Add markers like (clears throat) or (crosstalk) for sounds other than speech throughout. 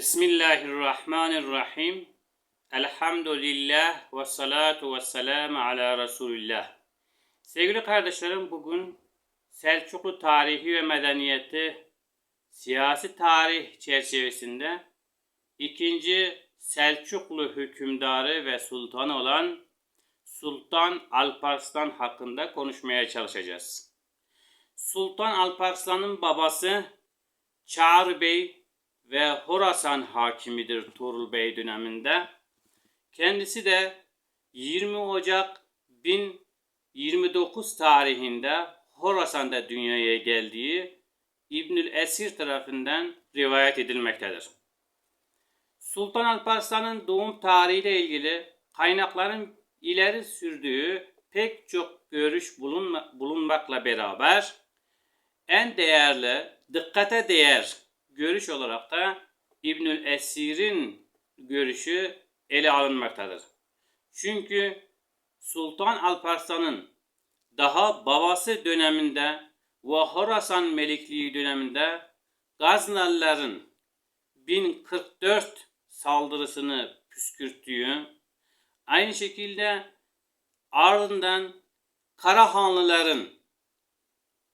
Bismillahirrahmanirrahim. Elhamdülillah ve salatu ve selamu ala Resulillah. Sevgili kardeşlerim bugün Selçuklu tarihi ve medeniyeti siyasi tarih çerçevesinde ikinci Selçuklu hükümdarı ve sultanı olan Sultan Alparslan hakkında konuşmaya çalışacağız. Sultan Alparslan'ın babası Çağrı Bey ve Horasan hakimidir Tuğrul Bey döneminde. Kendisi de 20 Ocak 1029 tarihinde Horasan'da dünyaya geldiği İbnül Esir tarafından rivayet edilmektedir. Sultan Alparslan'ın doğum tarihiyle ilgili kaynakların ileri sürdüğü pek çok görüş bulunma, bulunmakla beraber en değerli, dikkate değer görüş olarak da İbnül Esir'in görüşü ele alınmaktadır. Çünkü Sultan Alparslan'ın daha babası döneminde ve Horasan Melikliği döneminde Gaznalıların 1044 saldırısını püskürttüğü, aynı şekilde ardından Karahanlıların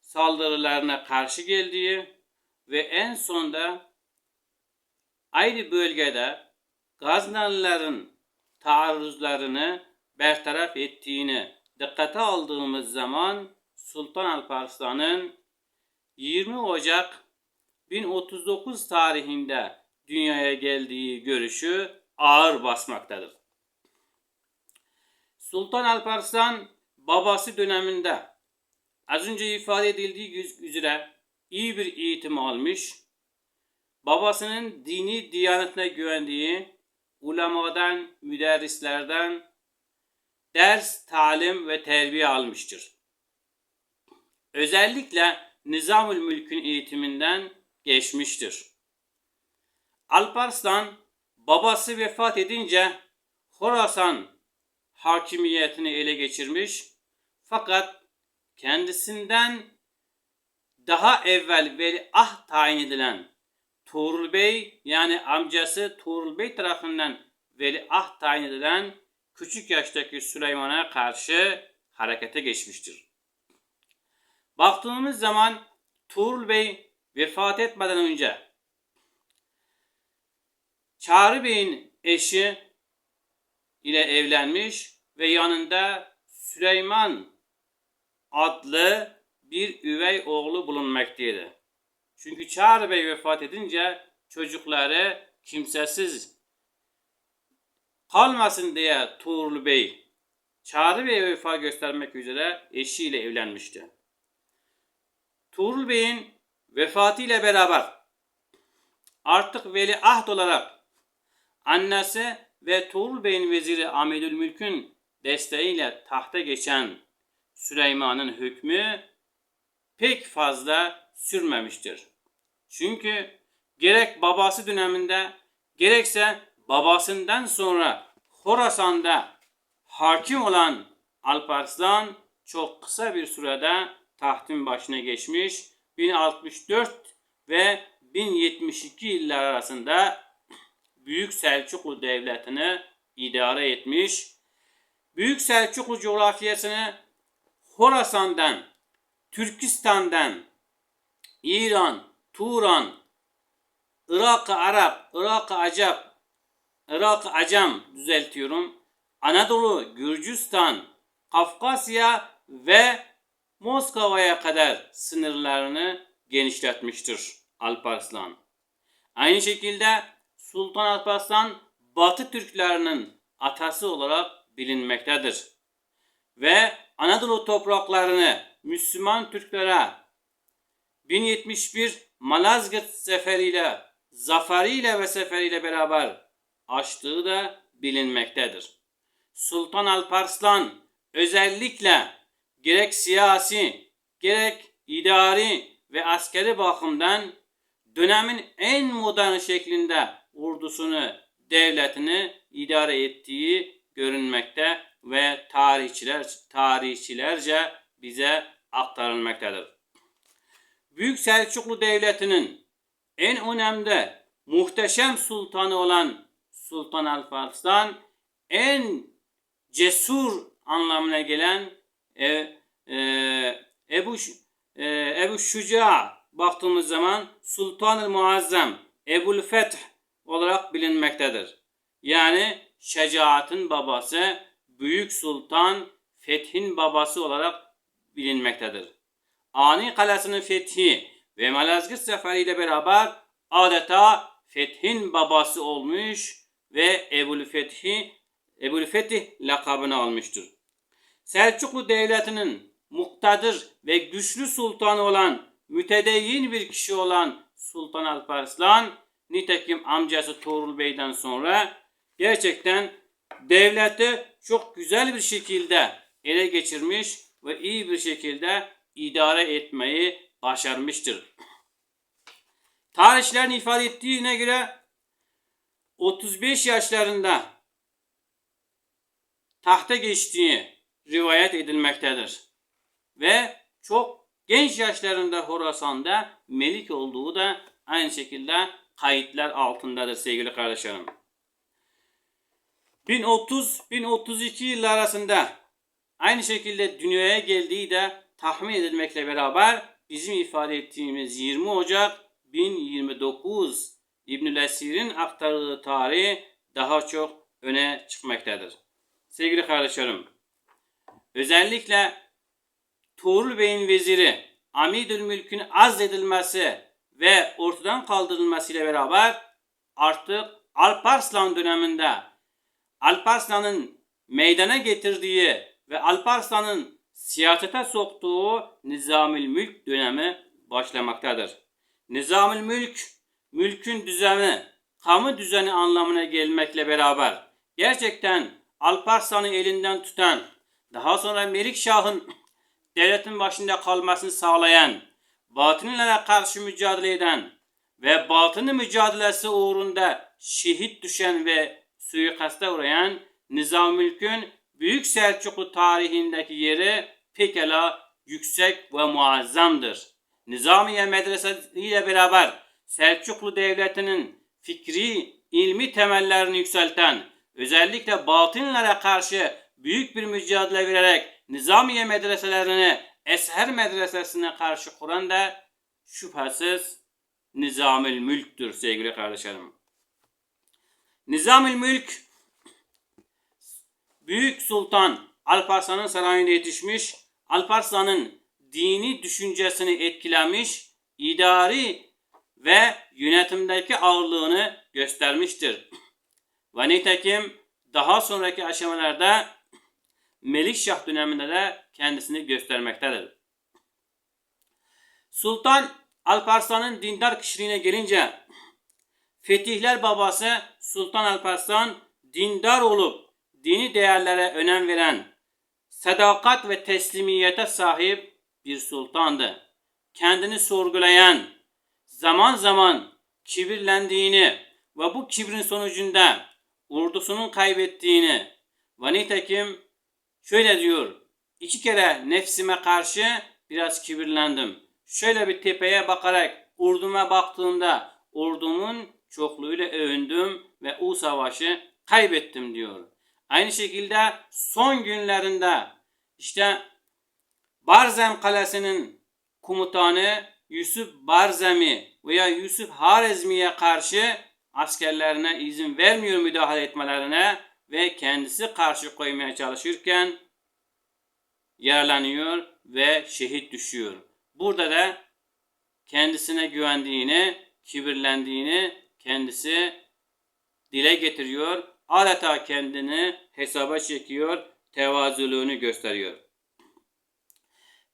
saldırılarına karşı geldiği ve en sonda aynı bölgede Gaznalıların taarruzlarını bertaraf ettiğini dikkate aldığımız zaman Sultan Alparslan'ın 20 Ocak 1039 tarihinde dünyaya geldiği görüşü ağır basmaktadır. Sultan Alparslan babası döneminde az önce ifade edildiği üzere iyi bir eğitim almış, babasının dini diyanetine güvendiği ulemadan, müderrislerden ders, talim ve terbiye almıştır. Özellikle Nizamül Mülk'ün eğitiminden geçmiştir. Alparslan babası vefat edince Horasan hakimiyetini ele geçirmiş fakat kendisinden daha evvel veliaht tayin edilen Tuğrul Bey yani amcası Tuğrul Bey tarafından veliaht tayin edilen küçük yaştaki Süleyman'a karşı harekete geçmiştir. Baktığımız zaman Tuğrul Bey vefat etmeden önce Çağrı Bey'in eşi ile evlenmiş ve yanında Süleyman adlı bir üvey oğlu bulunmaktaydı. Çünkü Çağrı Bey vefat edince çocukları kimsesiz kalmasın diye Tuğrul Bey Çağrı Bey'e vefa göstermek üzere eşiyle evlenmişti. Tuğrul Bey'in vefatıyla beraber artık veliaht olarak annesi ve Tuğrul Bey'in veziri Amidül Mülk'ün desteğiyle tahta geçen Süleyman'ın hükmü pek fazla sürmemiştir. Çünkü gerek babası döneminde gerekse babasından sonra Horasan'da hakim olan Alparslan çok kısa bir sürede tahtın başına geçmiş. 1064 ve 1072 yıllar arasında Büyük Selçuklu Devleti'ni idare etmiş. Büyük Selçuklu coğrafyasını Horasan'dan Türkistan'dan, İran, Turan, Irak-ı Arap, Irak-ı Acap, Irak-ı Acam düzeltiyorum. Anadolu, Gürcistan, Kafkasya ve Moskova'ya kadar sınırlarını genişletmiştir Alparslan. Aynı şekilde Sultan Alparslan Batı Türklerinin atası olarak bilinmektedir. Ve Anadolu topraklarını Müslüman Türklere 1071 Malazgirt seferiyle, zaferiyle ve seferiyle beraber açtığı da bilinmektedir. Sultan Alparslan özellikle gerek siyasi, gerek idari ve askeri bakımdan dönemin en modern şeklinde ordusunu, devletini idare ettiği görünmekte ve tarihçiler tarihçilerce bize aktarılmaktadır. Büyük Selçuklu Devleti'nin en önemli muhteşem sultanı olan Sultan Alparslan en cesur anlamına gelen e, e, Ebu e, Ebu Şuca baktığımız zaman Sultan-ı Muazzam Ebul Feth olarak bilinmektedir. Yani şecaatin babası, büyük sultan, fethin babası olarak bilinmektedir. Ani Kalesi'nin fethi ve Malazgirt Seferi ile beraber adeta fethin babası olmuş ve Ebul Fethi Ebul Fetih lakabını almıştır. Selçuklu Devleti'nin muktadır ve güçlü sultanı olan mütedeyyin bir kişi olan Sultan Alparslan nitekim amcası Tuğrul Bey'den sonra gerçekten devleti çok güzel bir şekilde ele geçirmiş ve iyi bir şekilde idare etmeyi başarmıştır. Tarihçilerin ifade ettiğine göre 35 yaşlarında tahta geçtiği rivayet edilmektedir. Ve çok genç yaşlarında Horasan'da melik olduğu da aynı şekilde kayıtlar altındadır sevgili kardeşlerim. 1030-1032 yıllar arasında aynı şekilde dünyaya geldiği de tahmin edilmekle beraber bizim ifade ettiğimiz 20 Ocak 1029 İbnül Esir'in aktardığı tarih daha çok öne çıkmaktadır. Sevgili kardeşlerim, özellikle Tuğrul Bey'in veziri Amidül Mülk'ün azledilmesi ve ortadan kaldırılmasıyla beraber artık Alparslan döneminde Alparslan'ın meydana getirdiği ve Alparslan'ın siyasete soktuğu Nizamül Mülk dönemi başlamaktadır. Nizamül Mülk, mülkün düzeni, kamu düzeni anlamına gelmekle beraber gerçekten Alparslan'ı elinden tutan, daha sonra Melikşah'ın (clears throat) devletin başında kalmasını sağlayan, batınlara karşı mücadele eden ve batını mücadelesi uğrunda şehit düşen ve suikasta uğrayan Nizamülk'ün Büyük Selçuklu tarihindeki yeri pekala yüksek ve muazzamdır. Nizamiye Medresesi ile beraber Selçuklu Devleti'nin fikri, ilmi temellerini yükselten, özellikle batınlara karşı büyük bir mücadele vererek Nizamiye medreselerini Esher medresesine karşı kuran da şüphesiz Nizamül Mülk'tür sevgili kardeşlerim. Nizamül Mülk Büyük Sultan Alparslan'ın sarayında yetişmiş, Alparslan'ın dini düşüncesini etkilemiş, idari ve yönetimdeki ağırlığını göstermiştir. Ve nitekim daha sonraki aşamalarda Melikşah döneminde de kendisini göstermektedir. Sultan Alparslan'ın dindar kişiliğine gelince Fetihler babası Sultan Alparslan dindar olup dini değerlere önem veren, sadakat ve teslimiyete sahip bir sultandı. Kendini sorgulayan, zaman zaman kibirlendiğini ve bu kibrin sonucunda ordusunun kaybettiğini ve nitekim şöyle diyor, iki kere nefsime karşı biraz kibirlendim. Şöyle bir tepeye bakarak orduma baktığımda ordumun çokluğuyla övündüm ve o savaşı kaybettim diyor. Aynı şekilde son günlerinde işte Barzem Kalesi'nin komutanı Yusuf Barzemi veya Yusuf Harezmi'ye karşı askerlerine izin vermiyor müdahale etmelerine ve kendisi karşı koymaya çalışırken yaralanıyor ve şehit düşüyor. Burada da kendisine güvendiğini, kibirlendiğini kendisi dile getiriyor. Adeta kendini hesaba çekiyor, tevazuluğunu gösteriyor.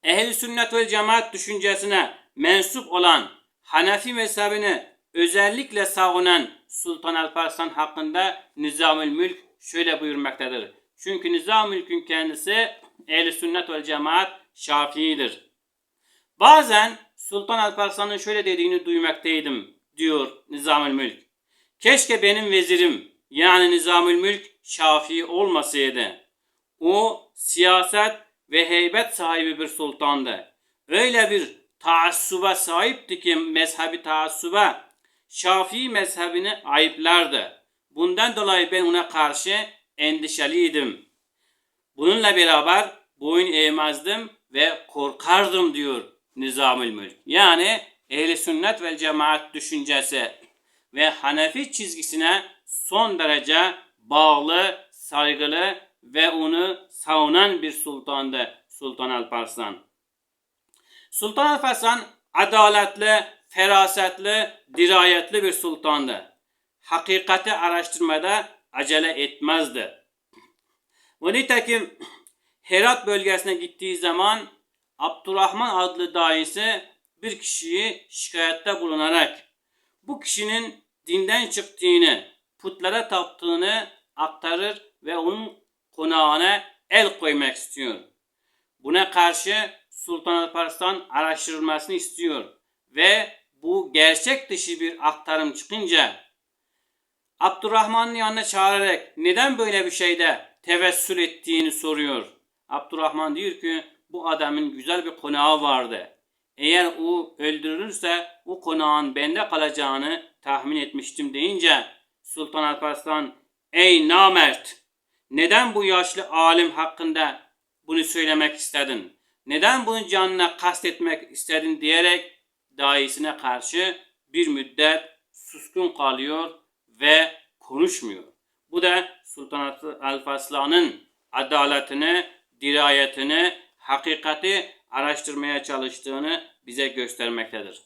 Ehl-i sünnet ve cemaat düşüncesine mensup olan Hanefi mezhebini özellikle savunan Sultan Alparslan hakkında Nizamül Mülk şöyle buyurmaktadır. Çünkü Nizamülk'ün kendisi ehl sünnet ve cemaat Şafii'dir. Bazen Sultan Alparslan'ın şöyle dediğini duymaktaydım diyor Nizamül Mülk. Keşke benim vezirim yani Nizamül Mülk Şafii olmasaydı. O siyaset ve heybet sahibi bir sultandı. Öyle bir taassuba sahipti ki mezhebi taassuba Şafii mezhebini ayıplardı. Bundan dolayı ben ona karşı endişeliydim. Bununla beraber boyun eğmezdim ve korkardım diyor Nizamül Mülk. Yani ehli sünnet ve cemaat düşüncesi ve Hanefi çizgisine son derece bağlı, saygılı ve onu savunan bir sultandı Sultan Alparslan. Sultan Alparslan adaletli, ferasetli, dirayetli bir sultandı. Hakikati araştırmada acele etmezdi. Ve nitekim Herat bölgesine gittiği zaman Abdurrahman adlı daisi bir kişiyi şikayette bulunarak bu kişinin dinden çıktığını, putlara taptığını aktarır ve onun konağına el koymak istiyor. Buna karşı Sultan Alparslan araştırılmasını istiyor ve bu gerçek dışı bir aktarım çıkınca Abdurrahman'ın yanına çağırarak neden böyle bir şeyde tevessül ettiğini soruyor. Abdurrahman diyor ki bu adamın güzel bir konağı vardı. Eğer o öldürülürse o konağın bende kalacağını tahmin etmiştim deyince Sultan Alparslan ey namert neden bu yaşlı alim hakkında bunu söylemek istedin? Neden bunun canına kastetmek istedin diyerek dayısına karşı bir müddet suskun kalıyor ve konuşmuyor. Bu da Sultan Alparslan'ın adaletini, dirayetini, hakikati araştırmaya çalıştığını bize göstermektedir.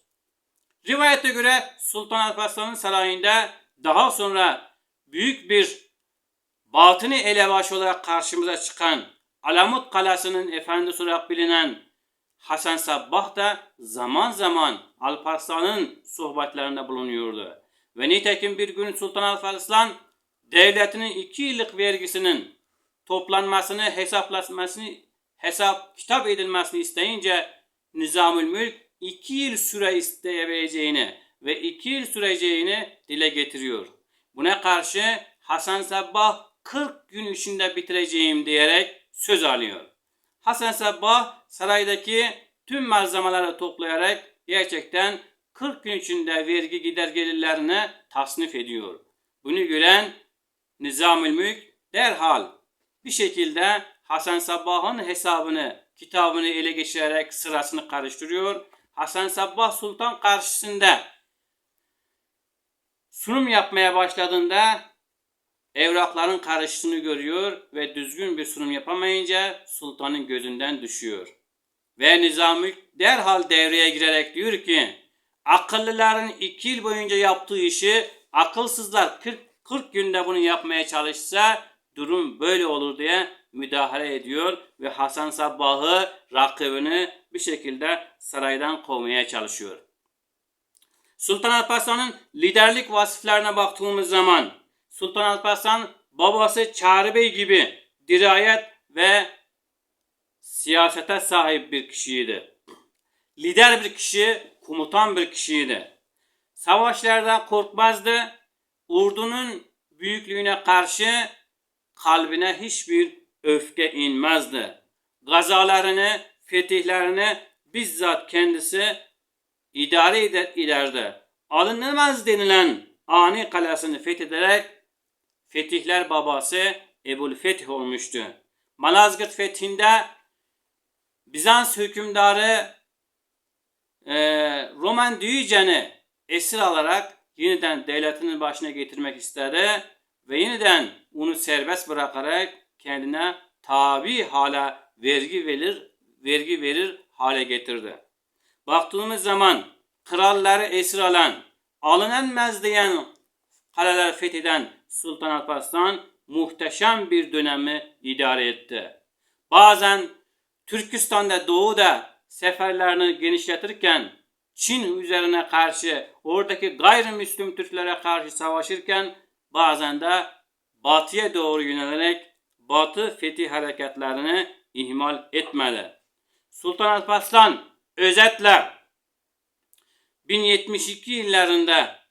Rivayete göre Sultan Alparslan'ın sarayında daha sonra büyük bir batını elebaşı olarak karşımıza çıkan Alamut Kalesi'nin efendisi olarak bilinen Hasan Sabbah da zaman zaman Alparslan'ın sohbetlerinde bulunuyordu. Ve nitekim bir gün Sultan Alparslan devletinin iki yıllık vergisinin toplanmasını, hesaplanmasını, hesap kitap edilmesini isteyince Nizamül Mülk iki yıl süre isteyebileceğini ve iki yıl süreceğini dile getiriyor. Buna karşı Hasan Sabbah 40 gün içinde bitireceğim diyerek söz alıyor. Hasan Sabbah saraydaki tüm malzemeleri toplayarak gerçekten 40 gün içinde vergi gider gelirlerini tasnif ediyor. Bunu gören Nizamül Mülk derhal bir şekilde Hasan Sabbah'ın hesabını, kitabını ele geçirerek sırasını karıştırıyor. Hasan Sabbah Sultan karşısında sunum yapmaya başladığında evrakların karıştığını görüyor ve düzgün bir sunum yapamayınca sultanın gözünden düşüyor. Ve Nizami derhal devreye girerek diyor ki akıllıların iki yıl boyunca yaptığı işi akılsızlar 40, 40 günde bunu yapmaya çalışsa durum böyle olur diye müdahale ediyor ve Hasan Sabbah'ı rakibini bir şekilde saraydan kovmaya çalışıyor. Sultan Alparslan'ın liderlik vasıflarına baktığımız zaman Sultan Alparslan babası Çağrı Bey gibi dirayet ve siyasete sahip bir kişiydi. Lider bir kişi, komutan bir kişiydi. Savaşlarda korkmazdı. Ordunun büyüklüğüne karşı kalbine hiçbir öfke inmezdi. Gazalarını, fetihlerini bizzat kendisi idare eder, ederdi. Alınamaz denilen Ani kalesini fethederek fetihler babası Ebul Fetih olmuştu. Malazgirt fethinde Bizans hükümdarı e, Roman Diyojen'i esir alarak yeniden devletinin başına getirmek istedi ve yeniden onu serbest bırakarak kendine tabi hale vergi verir, vergi verir hale getirdi. Baktığımız zaman kralları esir alan, alınanmaz diyen kaleler fetheden Sultan Alparslan muhteşem bir dönemi idare etti. Bazen Türkistan'da doğuda seferlerini genişletirken Çin üzerine karşı oradaki gayrimüslim Türklere karşı savaşırken bazen de batıya doğru yönelerek batı fetih hareketlerini ihmal etmedi. Sultan Alparslan özetle 1072 yıllarında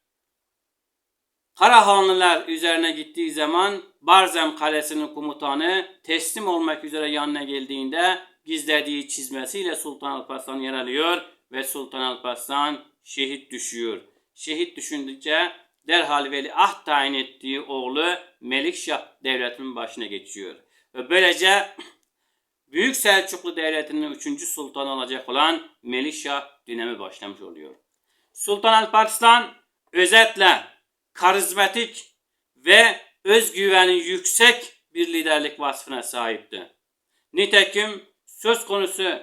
Karahanlılar üzerine gittiği zaman Barzem Kalesi'nin komutanı teslim olmak üzere yanına geldiğinde gizlediği çizmesiyle Sultan Alparslan yer alıyor ve Sultan Alparslan şehit düşüyor. şehit düşündükçe derhal veliaht tayin ettiği oğlu Melikşah devletinin başına geçiyor. Ve böylece Büyük Selçuklu Devleti'nin 3. sultanı olacak olan Melikşah dönemi başlamış oluyor. Sultan Alparslan özetle karizmatik ve özgüveni yüksek bir liderlik vasfına sahipti. Nitekim söz konusu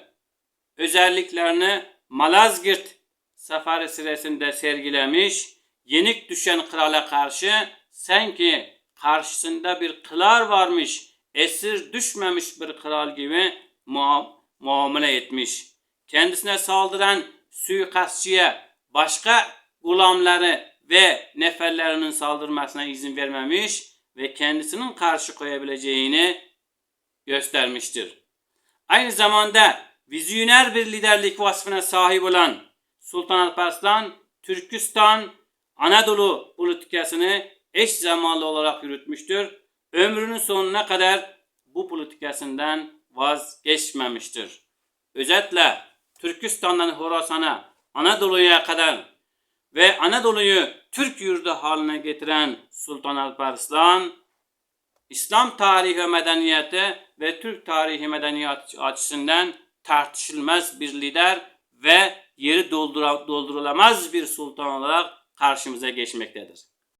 özelliklerini Malazgirt seferi sırasında sergilemiş, yenik düşen krala karşı sanki karşısında bir kılar varmış, esir düşmemiş bir kral gibi muam- muamele etmiş. Kendisine saldıran suikastçıya başka gulamları ve neferlerinin saldırmasına izin vermemiş ve kendisinin karşı koyabileceğini göstermiştir. Aynı zamanda vizyoner bir liderlik vasfına sahip olan Sultan Alparslan, Türkistan, Anadolu politikasını eş zamanlı olarak yürütmüştür. Ömrünün sonuna kadar bu politikasından vazgeçmemiştir. Özetle Türkistan'dan Horasan'a, Anadolu'ya kadar ve Anadolu'yu Türk yurdu haline getiren Sultan Alparslan, İslam tarihi ve medeniyeti ve Türk tarihi medeniyeti açısından tartışılmaz bir lider ve yeri doldurulamaz bir sultan olarak karşımıza geçmektedir.